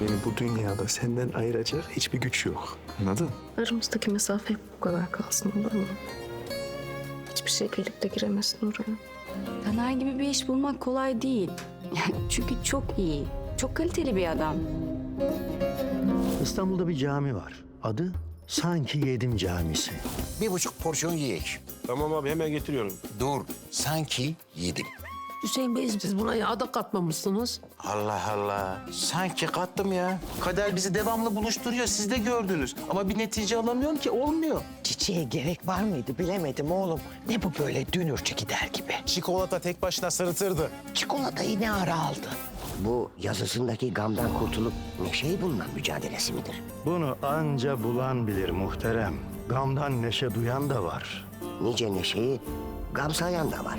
Beni bu dünyada senden ayıracak hiçbir güç yok. Anladın? Aramızdaki mesafe bu kadar kalsın olur mu? Hiçbir şey gelip de giremesin oraya. Taner gibi bir iş bulmak kolay değil. Çünkü çok iyi, çok kaliteli bir adam. İstanbul'da bir cami var. Adı Sanki Yedim Camisi. Bir buçuk porsiyon yiyek. Tamam abi hemen getiriyorum. Dur, sanki yedim. Hüseyin Bey siz buna yağ da katmamışsınız. Allah Allah. Sanki kattım ya. Kader bizi devamlı buluşturuyor. Siz de gördünüz. Ama bir netice alamıyorum ki. Olmuyor. Çiçeğe gerek var mıydı bilemedim oğlum. Ne bu böyle dünürçü gider gibi. Çikolata tek başına sırıtırdı. Çikolatayı ne ara aldı? Bu yazısındaki gamdan kurtulup neşeyi bulma mücadelesi midir? Bunu anca bulan bilir muhterem. Gamdan neşe duyan da var. Nice neşeyi gam sayan da var.